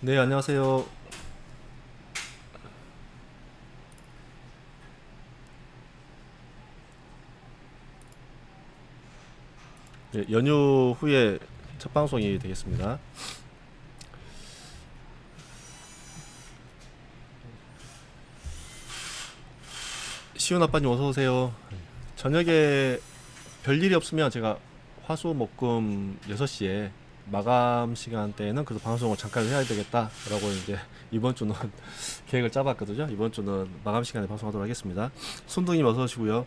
네, 안녕하세요. 네, 연휴 후에 첫 방송이 되겠습니다. 시훈 아빠님 어서 오세요. 저녁에 별일이 없으면 제가 화수 목금 6시에 마감 시간대에는 그래도 방송을 잠깐 해야 되겠다라고 이제 이번 주는 계획을 짜봤거든요. 이번 주는 마감 시간에 방송하도록 하겠습니다. 순둥님 어서 오시고요.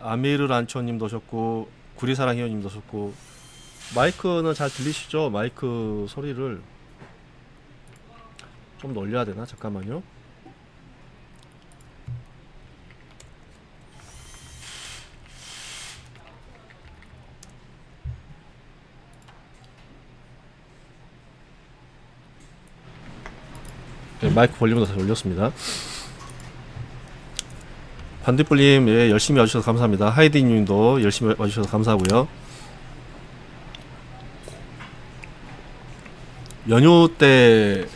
아미르 란초님도 오셨고 구리사랑 희원님도 오셨고 마이크는 잘 들리시죠? 마이크 소리를 좀더 올려야 되나? 잠깐만요. 네, 마이크 볼륨을 다시 올렸습니다. 반딧불님 예, 열심히 와주셔서 감사합니다. 하이디님도 열심히 와주셔서 감사하고요. 연휴 때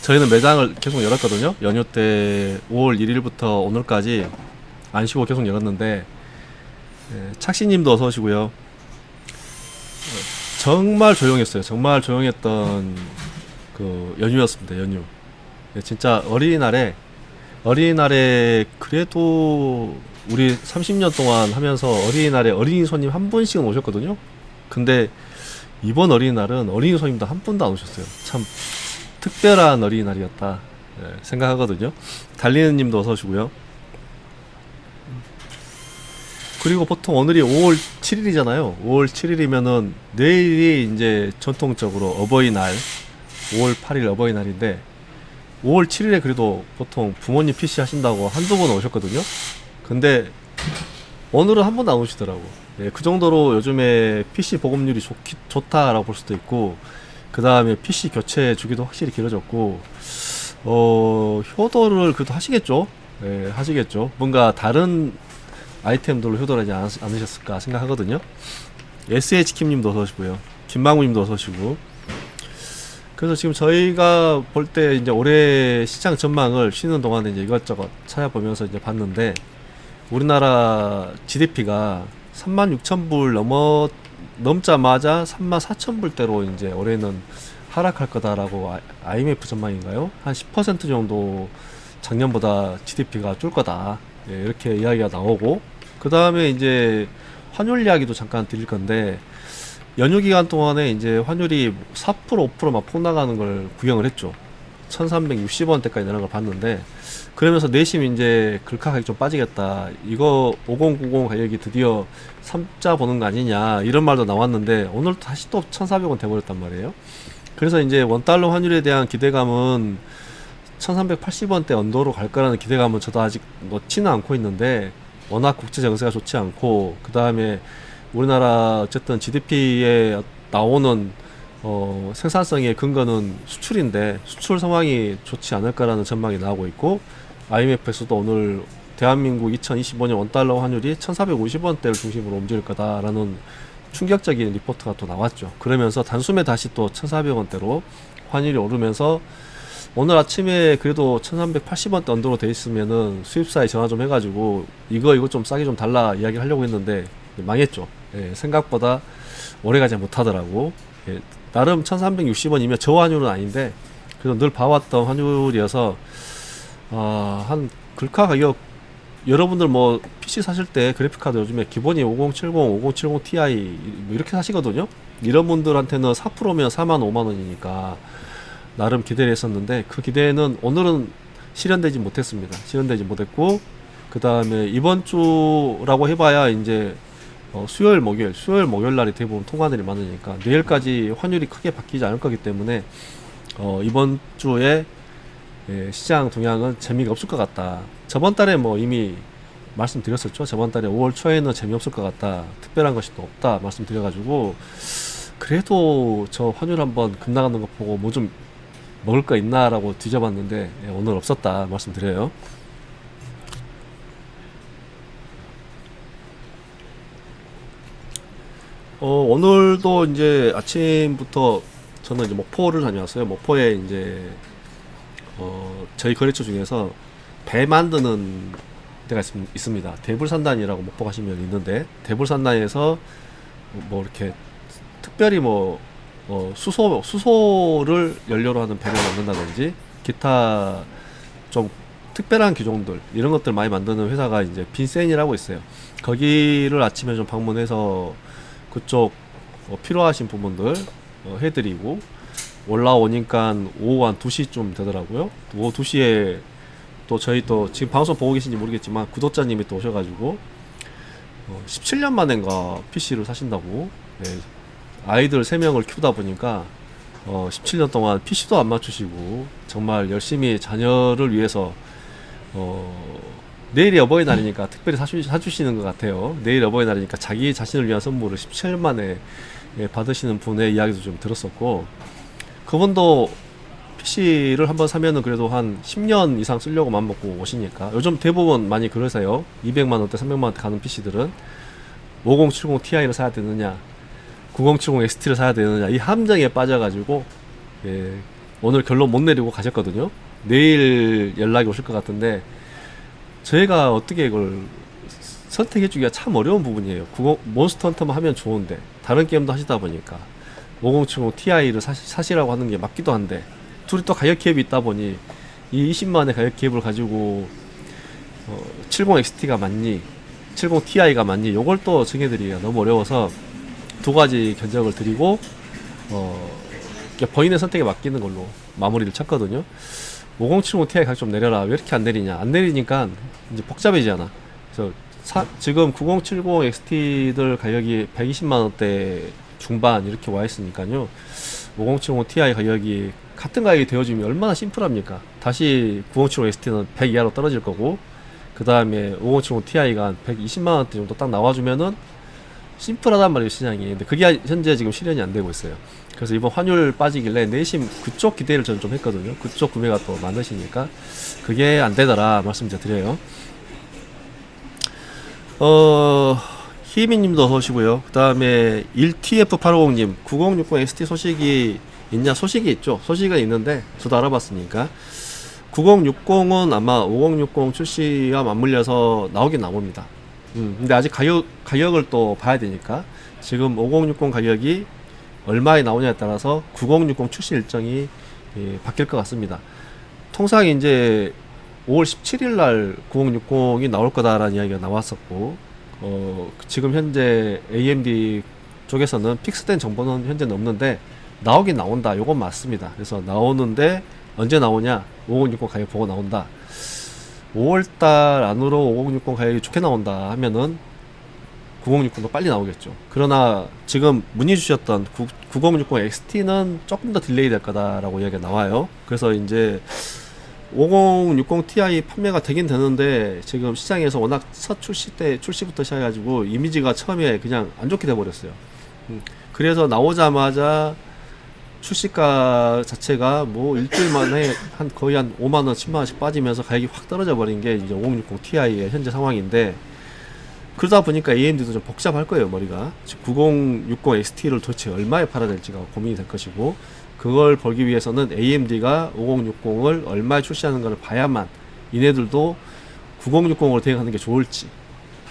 저희는 매장을 계속 열었거든요. 연휴 때 5월 1일부터 오늘까지 안 쉬고 계속 열었는데 예, 착시님도 어서 오시고요. 예, 정말 조용했어요. 정말 조용했던 그 연휴였습니다. 연휴. 예, 진짜 어린이날에 어린이날에 그래도 우리 30년 동안 하면서 어린이날에 어린이 손님 한 분씩은 오셨거든요. 근데 이번 어린이날은 어린이 손님도 한 분도 안 오셨어요. 참 특별한 어린이날이었다 예, 생각하거든요. 달리는 님도 어서 오시고요. 그리고 보통 오늘이 5월 7일이잖아요. 5월 7일이면은 내일이 이제 전통적으로 어버이날 5월 8일 어버이날인데 5월 7일에 그래도 보통 부모님 PC 하신다고 한두 번 오셨거든요. 근데 오늘은 한 번도 안 오시더라고. 예, 그 정도로 요즘에 PC 보급률이 좋기, 좋다라고 볼 수도 있고, 그 다음에 PC 교체 주기도 확실히 길어졌고, 어, 효도를 그래도 하시겠죠? 예, 하시겠죠. 뭔가 다른 아이템들로 효도를 하지 않, 않으셨을까 생각하거든요. SH킴님도 어서 오시고요. 김망우님도 어서 오시고, 그래서 지금 저희가 볼 때 이제 올해 시장 전망을 쉬는 동안에 이제 이것저것 찾아보면서 이제 봤는데 우리나라 GDP가 3만 6천 불 넘어 넘자마자 3만 4천 불대로 이제 올해는 하락할 거다라고 아- IMF 전망인가요? 한 10% 정도 작년보다 GDP가 줄 거다. 예, 이렇게 이야기가 나오고 그 다음에 이제 환율 이야기도 잠깐 드릴 건데 연휴 기간 동안에 이제 환율이 4% 5%막 폭나가는 걸 구경을 했죠. 1360원대까지 내려간 걸 봤는데 그러면서 내심 이제 글카 가격이 좀 빠지겠다. 이거 5090 가격이 드디어 3자 보는 거 아니냐 이런 말도 나왔는데 오늘 다시 또 1400원 돼버렸단 말이에요. 그래서 이제 원달러 환율에 대한 기대감은 1380원대 언더로 갈 거라는 기대감은 저도 아직 놓지는 않고 있는데 워낙 국제 정세가 좋지 않고 그 다음에 우리나라 어쨌든 GDP에 나오는 어, 생산성의 근거는 수출인데 수출 상황이 좋지 않을까라는 전망이 나오고 있고 IMF에서도 오늘 대한민국 2025년 원달러 환율이 1,450원대를 중심으로 움직일 거다라는 충격적인 리포트가 또 나왔죠. 그러면서 단숨에 다시 또 1,400원대로 환율이 오르면서 오늘 아침에 그래도 1380원대 언더로 돼 있으면은 수입사에 전화 좀 해가지고 이거 이거 좀 싸게 좀 달라 이야기를 하려고 했는데 망했죠. 예, 생각보다 오래가지 못하더라고. 예, 나름 1360원이면 저환율은 아닌데 그래도 늘 봐왔던 환율이어서 아, 한 글카 가격 여러분들 뭐 PC 사실 때 그래픽카드 요즘에 기본이 5070, 5070 Ti 뭐 이렇게 사시거든요. 이런 분들한테는 4%면 4만 5만 원이니까 나름 기대를 했었는데 그 기대는 오늘은 실현되지 못했습니다. 실현되지 못했고 그 다음에 이번 주라고 해봐야 이제 어, 수요일 목요일 수요일 목요일 날이 대부분 통화들이 많으니까 내일까지 환율이 크게 바뀌지 않을 거기 때문에 어, 이번 주에 예, 시장 동향은 재미가 없을 것 같다. 저번 달에 뭐 이미 말씀드렸었죠. 저번 달에 5월 초에는 재미없을 것 같다. 특별한 것이 또 없다. 말씀드려가지고 그래도 저 환율 한번 급나가는 거 보고 뭐 좀 먹을 거 있나라고 뒤져봤는데 예, 오늘 없었다 말씀드려요. 어, 오늘도 이제 아침부터 저는 이제 목포를 다녀왔어요. 목포에 이제 어, 저희 거래처 중에서 배 만드는 데가 있, 있습니다. 대불산단이라고 목포 가시면 있는데 대불산단에서 뭐 이렇게 특별히 뭐 어, 수소 수소를 연료로 하는 배를 만든다든지 기타 좀 특별한 기종들 이런 것들 많이 만드는 회사가 이제 빈센이라고 있어요. 거기를 아침에 좀 방문해서 그쪽 어, 필요하신 부분들 어, 해드리고 올라오니까 오후 한 2시쯤 되더라고요. 오후 2시에 또 저희 또 지금 방송 보고 계신지 모르겠지만 구독자님이 또 오셔가지고 어, 17년 만인가 PC를 사신다고 네, 아이들 3명을 키우다 보니까 어, 17년 동안 PC도 안 맞추시고 정말 열심히 자녀를 위해서 어, 내일이 어버이날이니까 특별히 사주, 사주시는 것 같아요. 내일 어버이날이니까 자기 자신을 위한 선물을 17년 만에 예, 받으시는 분의 이야기도 좀 들었었고 그분도 PC를 한번 사면은 그래도 한 10년 이상 쓰려고 맘먹고 오시니까 요즘 대부분 많이 그러세요. 200만 원대, 300만 원대 가는 PC들은 5070 Ti를 사야 되느냐, 9070 XT를 사야 되느냐 이 함정에 빠져가지고 예, 오늘 결론 못 내리고 가셨거든요. 내일 연락이 오실 것 같은데 저희가 어떻게 이걸 선택해주기가 참 어려운 부분이에요. 90, 몬스터 헌터만 하면 좋은데 다른 게임도 하시다 보니까 5070 Ti를 사시, 사시라고 하는 게 맞기도 한데 둘이 또 가격 갭이 있다 보니 이 20만의 가격 갭을 가지고 어, 70XT가 맞니 70 Ti가 맞니 요걸 또 정해드리기가 너무 어려워서 두 가지 견적을 드리고 어, 본인의 선택에 맡기는 걸로 마무리를 쳤거든요. 5070 Ti 가격 좀 내려라. 왜 이렇게 안 내리냐? 안 내리니까 이제 복잡해지잖아. 그래서 사, 지금 9070 XT들 가격이 120만 원대 중반 이렇게 와 있으니까요. 5070 Ti 가격이 같은 가격이 되어지면 얼마나 심플합니까? 다시 9070 XT는 100 이하로 떨어질 거고 그 다음에 5070 Ti가 한 120만 원대 정도 딱 나와주면은 심플하단 말이에요 시장이. 근데 그게 현재 지금 실현이 안 되고 있어요. 그래서 이번 환율 빠지길래 내심 그쪽 기대를 저는 좀 했거든요. 그쪽 구매가 또 많으시니까 그게 안 되더라 말씀 좀 드려요. 어 희미님도 오시고요. 그 다음에 1TF850님 9060 ST 소식이 있냐? 소식이 있죠. 소식은 있는데 저도 알아봤으니까 9060은 아마 5060 출시와 맞물려서 나오긴 나옵니다. 음, 근데 아직 가격 가격을 또 봐야 되니까 지금 5060 가격이 얼마에 나오냐에 따라서 9060 출시 일정이 예, 바뀔 것 같습니다. 통상 이제 5월 17일 날 9060이 나올 거다라는 이야기가 나왔었고, 어, 지금 현재 AMD 쪽에서는 픽스된 정보는 현재 없는데, 나오긴 나온다. 요건 맞습니다. 그래서 나오는데, 언제 나오냐? 5060 가격 보고 나온다. 5월달 안으로 5060 가격이 좋게 나온다 하면은 9060도 빨리 나오겠죠. 그러나 지금 문의 주셨던 9060 XT는 조금 더 딜레이 될 거다라고 이야기가 나와요. 그래서 이제 5060 Ti 판매가 되긴 되는데 지금 시장에서 워낙 첫 출시 때 출시부터 시작해가지고 이미지가 처음에 그냥 안 좋게 돼버렸어요. 음, 그래서 나오자마자 출시가 자체가 뭐 일주일 만에 한 거의 한 5만 원, 10만 원씩 빠지면서 가격이 확 떨어져 버린 게 이제 5060 Ti의 현재 상황인데 그러다 보니까 AMD도 좀 복잡할 거예요 머리가. 즉9060 XT를 도대체 얼마에 팔아야 될지가 고민이 될 것이고 그걸 벌기 위해서는 AMD가 5060을 얼마에 출시하는 것을 봐야만 이네들도 9060으로 대응하는 게 좋을지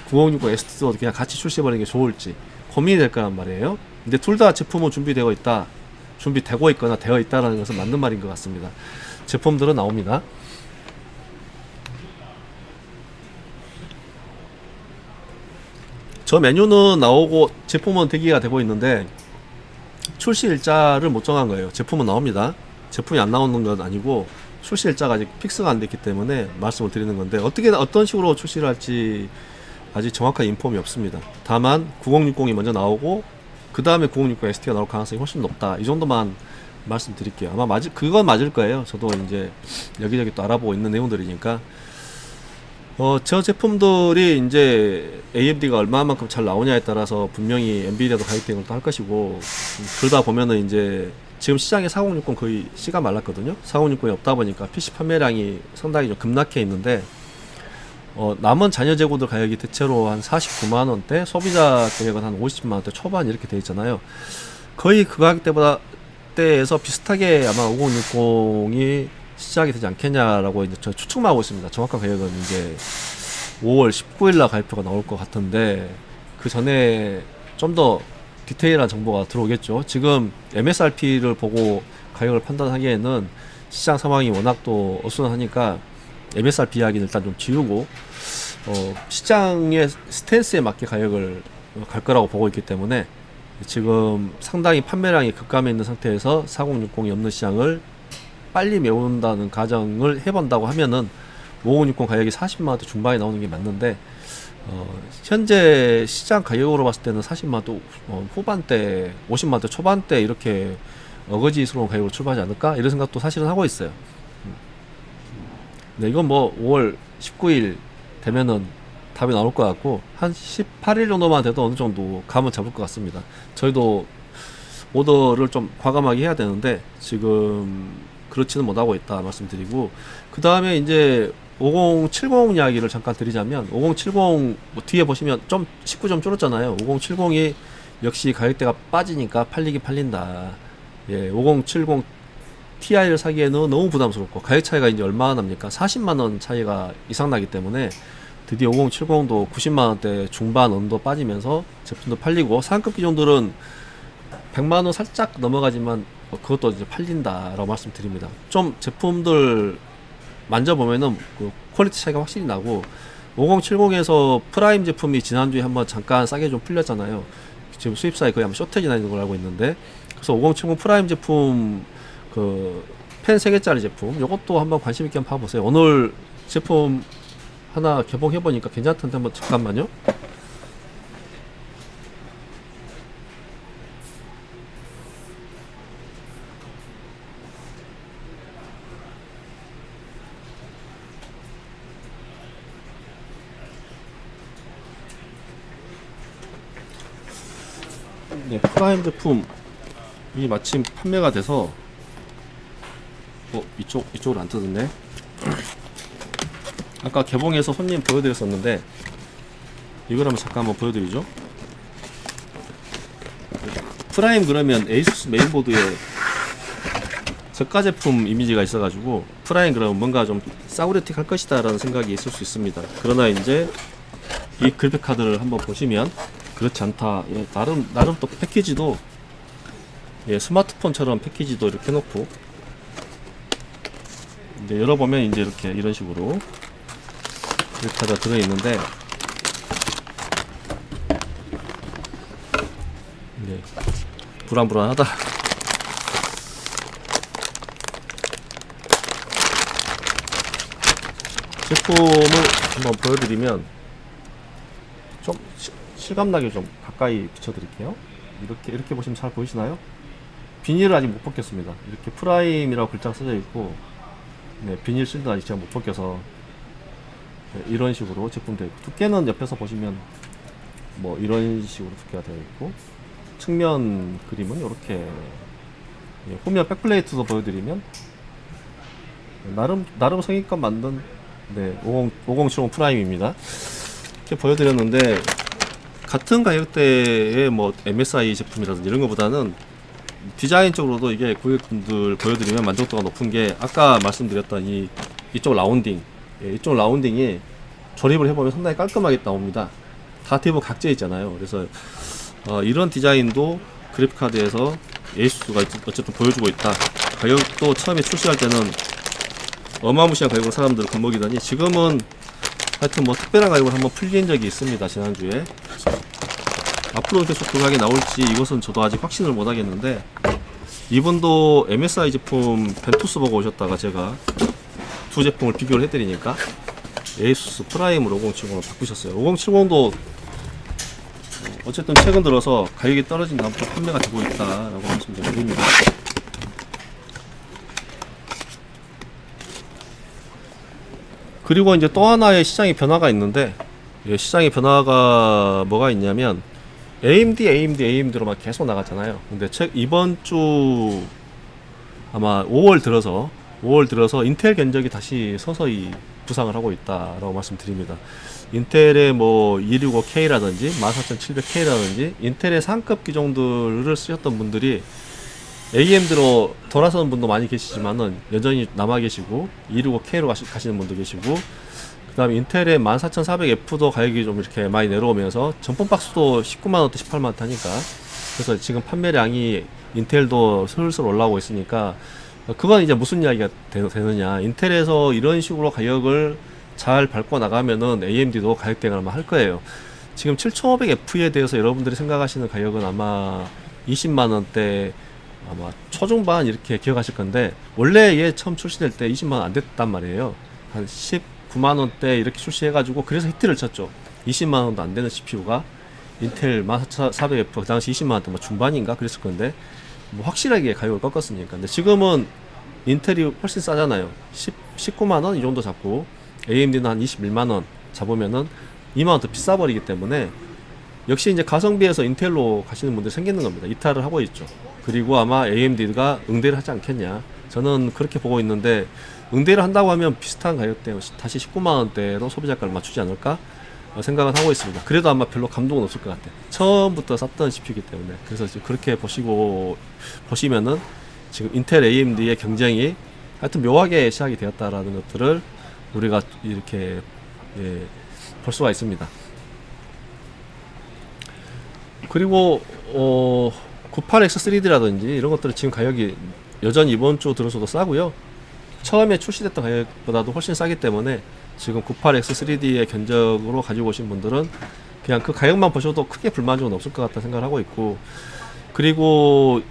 9060 XT도 그냥 같이 출시해버리는 게 좋을지 고민이 될 거란 말이에요. 근데 둘 다 제품은 준비되어 있다 준비되고 있거나 되어 있다라는 것은 맞는 말인 것 같습니다 제품들은 나옵니다 저 메뉴는 나오고 제품은 대기가 되고 있는데 출시 일자를 못 정한 거예요. 제품은 나옵니다. 제품이 안 나오는 건 아니고 출시 일자가 아직 픽스가 안 됐기 때문에 말씀을 드리는 건데 어떻게 어떤 식으로 출시를 할지 아직 정확한 인폼이 없습니다. 다만 9060이 먼저 나오고 그 다음에 9060 ST가 나올 가능성이 훨씬 높다. 이 정도만 말씀드릴게요. 아마 맞을 그건 맞을 거예요. 저도 이제 여기저기 또 알아보고 있는 내용들이니까 어, 저 제품들이 이제 AMD가 얼마만큼 잘 나오냐에 따라서 분명히 엔비디아도 대응을 또 할 것이고 음, 그러다 보면은 이제 지금 시장에 4060 거의 씨가 말랐거든요. 4060이 없다 보니까 PC 판매량이 상당히 좀 급락해 있는데 어, 남은 자녀 재고들 가격이 대체로 한 49만 원대, 소비자 가격은 한 50만 원대 초반 이렇게 돼 있잖아요. 거의 그 가격대보다 가격대에서 비슷하게 아마 5060이 시작이 되지 않겠냐라고 이제 저 추측만 하고 있습니다. 정확한 가격은 이제 5월 19일 날 가격표가 나올 것 같은데 그 전에 좀 더 디테일한 정보가 들어오겠죠. 지금 MSRP를 보고 가격을 판단하기에는 시장 상황이 워낙 또 어수선하니까 MSRP 이야기는 일단 좀 지우고 어, 시장의 스탠스에 맞게 가격을 갈 거라고 보고 있기 때문에 지금 상당히 판매량이 급감해 있는 상태에서 4060이 없는 시장을 빨리 메운다는 가정을 해본다고 하면은 5060 가격이 40만 원대 중반에 나오는 게 맞는데 어, 현재 시장 가격으로 봤을 때는 40만 원 어, 후반대, 50만 원대 초반대 이렇게 어거지스러운 가격으로 출발하지 않을까 이런 생각도 사실은 하고 있어요. 음. 네, 이건 뭐 5월 19일 되면은 답이 나올 것 같고 한 18일 정도만 돼도 어느 정도 감은 잡을 것 같습니다. 저희도 오더를 좀 과감하게 해야 되는데 지금 그렇지는 못하고 있다 말씀드리고 그 다음에 이제 5070 이야기를 잠깐 드리자면 5070 뭐 뒤에 보시면 좀 19점 줄었잖아요. 5070이 역시 가격대가 빠지니까 팔리기 팔린다. 예, 5070 Ti를 사기에는 너무 부담스럽고 가격 차이가 이제 얼마나 납니까? 40만 원 차이가 이상 나기 때문에 드디어 5070도 90만 원대 중반 언더 빠지면서 제품도 팔리고 상급 기종들은 100만 원 살짝 넘어가지만 어, 그것도 이제 팔린다라고 말씀드립니다. 좀 제품들 만져보면은 그 퀄리티 차이가 확실히 나고 5070에서 프라임 제품이 지난주에 한번 잠깐 싸게 좀 풀렸잖아요. 지금 수입사에 거의 아마 쇼트지 나 있는 걸로 알고 있는데 그래서 5070 프라임 제품 그펜 3개짜리 제품 요것도 한번 관심 있게 한번 봐보세요. 오늘 제품 하나 개봉해 보니까 괜찮던데 한번 잠깐만요. 네, 프라임 제품이 마침 판매가 돼서 어 이쪽 이쪽으로 안 뜯었네. 아까 개봉해서 손님 보여드렸었는데 이걸 한번 잠깐 한번 보여드리죠. 프라임 그러면 에이수스 메인보드에 저가 제품 이미지가 있어가지고 프라임 그러면 뭔가 좀 싸구려틱 할 것이다 라는 생각이 있을 수 있습니다. 그러나 이제 이 그래픽 카드를 한번 보시면 그렇지 않다. 예, 나름 나름 또 패키지도 예, 스마트폰처럼 패키지도 이렇게 해놓고 이제 열어보면 이제 이렇게 이런 식으로 카드가 들어있는데 네, 불안불안하다. 제품을 한번 보여드리면 좀 시- 실감나게 좀 가까이 비춰드릴게요. 이렇게 이렇게 보시면 잘 보이시나요? 비닐을 아직 못 벗겼습니다. 이렇게 프라임이라고 글자가 써져 있고, 네 비닐 실도 아직 제가 못 벗겨서 네, 이런 식으로 제품되어 있고 두께는 옆에서 보시면 뭐 이런 식으로 두께가 되어 있고 측면 그림은 이렇게 예, 후면 백플레이트도 보여드리면 나름 나름 성의껏 만든 네 50, 5070 프라임입니다. 이렇게 보여드렸는데 같은 가격대의 뭐 MSI 제품이라든지 이런 것보다는 디자인적으로도 이게 고객분들 보여드리면 만족도가 높은 게 아까 말씀드렸던 이 이쪽 라운딩 예, 이쪽 라운딩이 조립을 해보면 상당히 깔끔하게 나옵니다. 다 대부분 각져 있잖아요. 그래서 어, 이런 디자인도 그래픽카드에서 에이수스가 어쨌든 보여주고 있다. 가격도 처음에 출시할 때는 어마무시한 가격으로 사람들을 겁먹이더니 지금은 하여튼 뭐 특별한 가격으로 한번 풀린 적이 있습니다. 지난주에. 앞으로 계속 그 가격이 나올지 이것은 저도 아직 확신을 못 하겠는데 이분도 MSI 제품 벤투스 보고 오셨다가 제가 두 제품을 비교를 해드리니까 에이수스 프라임으로 5070을 바꾸셨어요. 5070도 어쨌든 최근 들어서 가격이 떨어진 다음부터 판매가 되고 있다라고 말씀 좀 드립니다. 그리고 이제 또 하나의 시장의 변화가 있는데 예, 시장의 변화가 뭐가 있냐면 AMD, AMD, AMD로만 계속 나갔잖아요. 근데 책 이번 주 아마 5월 들어서 5월 들어서 인텔 견적이 다시 서서히 부상을 하고 있다라고 말씀드립니다. 인텔의 뭐 265K라든지 14700K라든지 인텔의 상급 기종들을 쓰셨던 분들이 AMD로 돌아서는 분도 많이 계시지만은 여전히 남아 계시고 265K로 가시, 가시는 분도 계시고 그 다음에 인텔의 14400F도 가격이 좀 이렇게 많이 내려오면서 전폰 박스도 19만 원대 18만 원대 하니까 그래서 지금 판매량이 인텔도 슬슬 올라오고 있으니까 그건 이제 무슨 이야기가 되, 되느냐 인텔에서 이런 식으로 가격을 잘 밟고 나가면은 AMD도 가격 대응을 아마 할 거예요. 지금 7500F에 대해서 여러분들이 생각하시는 가격은 아마 20만 원대 아마 초중반 이렇게 기억하실 건데 원래 얘 처음 출시될 때 20만 원 안 됐단 말이에요. 한 19만 원대 이렇게 출시해가지고 그래서 히트를 쳤죠. 20만 원도 안 되는 CPU가 인텔 14400F 그 당시 20만 원대 뭐 중반인가 그랬을 건데 뭐 확실하게 가격을 꺾었으니까. 근데 지금은 인텔이 훨씬 싸잖아요. 10, 19만 원 이 정도 잡고 AMD는 한 21만 원 잡으면은 2만 원 더 비싸 버리기 때문에 역시 이제 가성비에서 인텔로 가시는 분들이 생기는 겁니다. 이탈을 하고 있죠. 그리고 아마 AMD가 응대를 하지 않겠냐. 저는 그렇게 보고 있는데 응대를 한다고 하면 비슷한 가격대 다시 19만 원대로 소비자가를 맞추지 않을까 어, 생각은 하고 있습니다. 그래도 아마 별로 감동은 없을 것 같아. 처음부터 샀던 CPU이기 때문에 그래서 지금 그렇게 보시고 보시면은 지금 인텔 AMD의 경쟁이 하여튼 묘하게 시작이 되었다라는 것들을 우리가 이렇게 예, 볼 수가 있습니다. 그리고 어 98X3D라든지 이런 것들은 지금 가격이 여전히 이번 주 들어서도 싸고요. 처음에 출시됐던 가격보다도 훨씬 싸기 때문에 지금 98X3D의 견적으로 가지고 오신 분들은 그냥 그 가격만 보셔도 크게 불만족은 없을 것 같다 생각을 하고 있고 그리고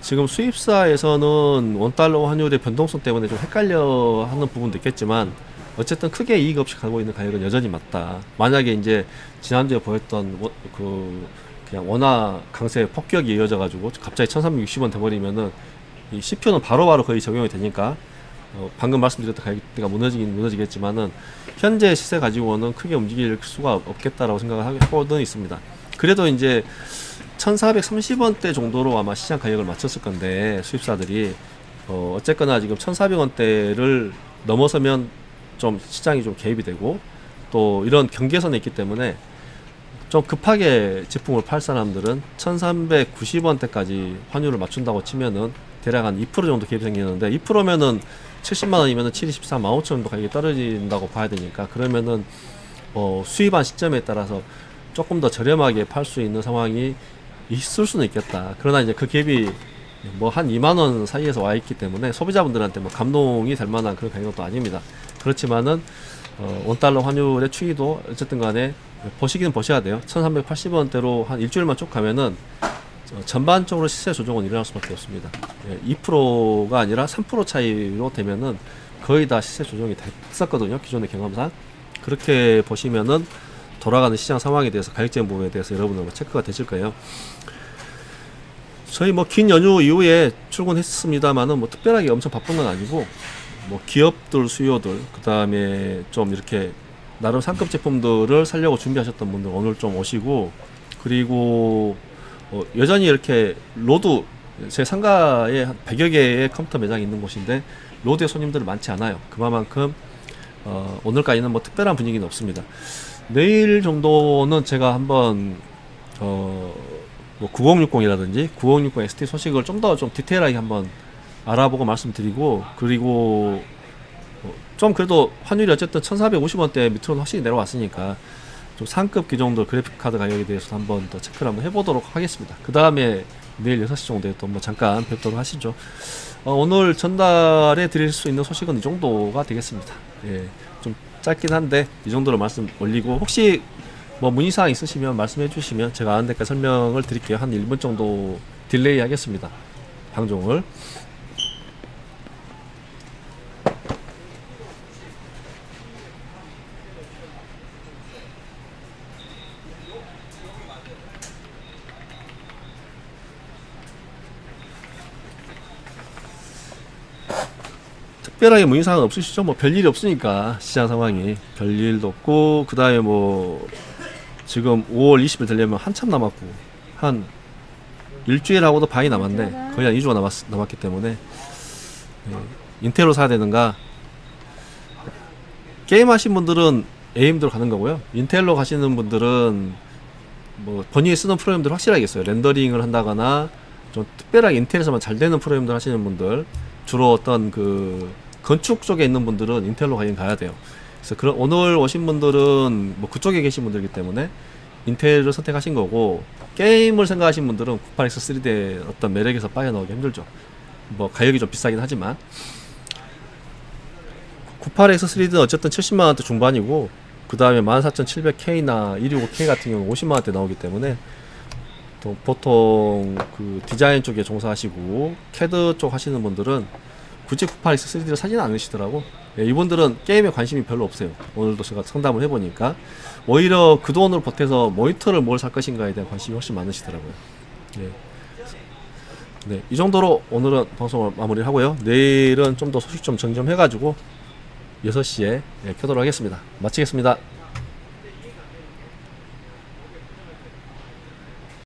지금 수입사에서는 원달러 환율의 변동성 때문에 좀 헷갈려 하는 부분도 있겠지만 어쨌든 크게 이익 없이 가고 있는 가격은 여전히 맞다. 만약에 이제 지난주에 보였던 워- 그 그냥 원화 강세 폭격이 이어져 가지고 갑자기 1360원 돼버리면은 이 CPU는 바로바로 거의 적용이 되니까 어, 방금 말씀드렸던 가격대가 무너지긴 무너지겠지만은 현재 시세 가지고는 크게 움직일 수가 없겠다라고 생각을 하고는 있습니다. 그래도 이제 1430원대 정도로 아마 시장 가격을 맞췄을 건데 수입사들이 어, 어쨌거나 지금 1400원대를 넘어서면 좀 시장이 좀 개입이 되고 또 이런 경계선에 있기 때문에 좀 급하게 제품을 팔 사람들은 1390원대까지 환율을 맞춘다고 치면은 대략 한 2% 정도 개입이 생기는데 2%면은 70만 원이면은 74만 5천 정도 가격이 떨어진다고 봐야 되니까 그러면은 어 수입한 시점에 따라서 조금 더 저렴하게 팔 수 있는 상황이 있을 수는 있겠다. 그러나 이제 그 갭이 뭐 한 2만 원 사이에서 와 있기 때문에 소비자분들한테 뭐 감동이 될 만한 그런 가격도 아닙니다. 그렇지만은 어, 원달러 환율의 추이도 어쨌든 간에 보시기는 보셔야 돼요. 1380원대로 한 일주일만 쭉 가면은 어, 전반적으로 시세 조정은 일어날 수밖에 없습니다. 예, 2%가 아니라 3% 차이로 되면은 거의 다 시세 조정이 됐었거든요. 기존의 경험상. 그렇게 보시면은 돌아가는 시장 상황에 대해서 가격적 부분에 대해서 여러분들 뭐 체크가 되실 거예요. 저희 뭐 긴 연휴 이후에 출근했습니다만은 뭐 특별하게 엄청 바쁜 건 아니고 뭐 기업들 수요들 그 다음에 좀 이렇게 나름 상급 제품들을 살려고 준비하셨던 분들 오늘 좀 오시고 그리고 어, 여전히 이렇게 로드 제 상가에 한 100여 개의 컴퓨터 매장이 있는 곳인데 로드의 손님들이 많지 않아요. 그만큼 어, 오늘까지는 뭐 특별한 분위기는 없습니다. 내일 정도는 제가 한번 어, 뭐 9060이라든지 9060 ST 소식을 좀 더좀 디테일하게 한번 알아보고 말씀드리고 그리고 어, 좀 그래도 환율이 어쨌든 1450원대 밑으로는 확실히 내려왔으니까 좀 상급 기종들 그래픽 카드 가격에 대해서 한번 더 체크를 한번 해보도록 하겠습니다. 그 다음에 내일 6시 정도에 또 뭐 잠깐 뵙도록 하시죠. 어, 오늘 전달해 드릴 수 있는 소식은 이 정도가 되겠습니다. 예, 좀 짧긴 한데 이 정도로 말씀 올리고 혹시 뭐 문의사항 있으시면 말씀해 주시면 제가 아는 데까지 설명을 드릴게요. 한 1분 정도 딜레이 하겠습니다. 방송을. 특별하게 문의사항은 없으시죠? 뭐 별일이 없으니까 시장 상황이. 별일도 없고 그 다음에 뭐 지금 5월 20일 되려면 한참 남았고 한 일주일하고도 반이 남았네. 거의 한 2주가 남았, 남았기 때문에. 네, 인텔로 사야 되는가? 게임 하신 분들은 AMD로 가는 거고요. 인텔로 가시는 분들은 뭐 번역에 쓰는 프로그램들 확실하게 있어요. 렌더링을 한다거나 좀 특별하게 인텔에서만 잘 되는 프로그램들 하시는 분들 주로 어떤 그 건축 쪽에 있는 분들은 인텔로 가긴 가야 돼요. 그래서 그런 오늘 오신 분들은 뭐 그쪽에 계신 분들이기 때문에 인텔을 선택하신 거고 게임을 생각하신 분들은 98X 3D의 어떤 매력에서 빠져나오기 힘들죠. 뭐 가격이 좀 비싸긴 하지만 98X 3D는 어쨌든 70만 원대 중반이고 그 다음에 14700K나 265K 같은 경우 50만 원대 나오기 때문에 또 보통 그 디자인 쪽에 종사하시고 캐드 쪽 하시는 분들은 굳이 98X 3D를 사지는 않으시더라고. 예, 이분들은 게임에 관심이 별로 없어요. 오늘도 제가 상담을 해보니까 오히려 그 돈을 보태서 모니터를 뭘 살 것인가에 대한 관심이 훨씬 많으시더라고요. 예. 네, 이 정도로 오늘은 방송을 마무리를 하고요. 내일은 좀 더 소식 좀 정점해가지고 6시에 예, 켜도록 하겠습니다. 마치겠습니다.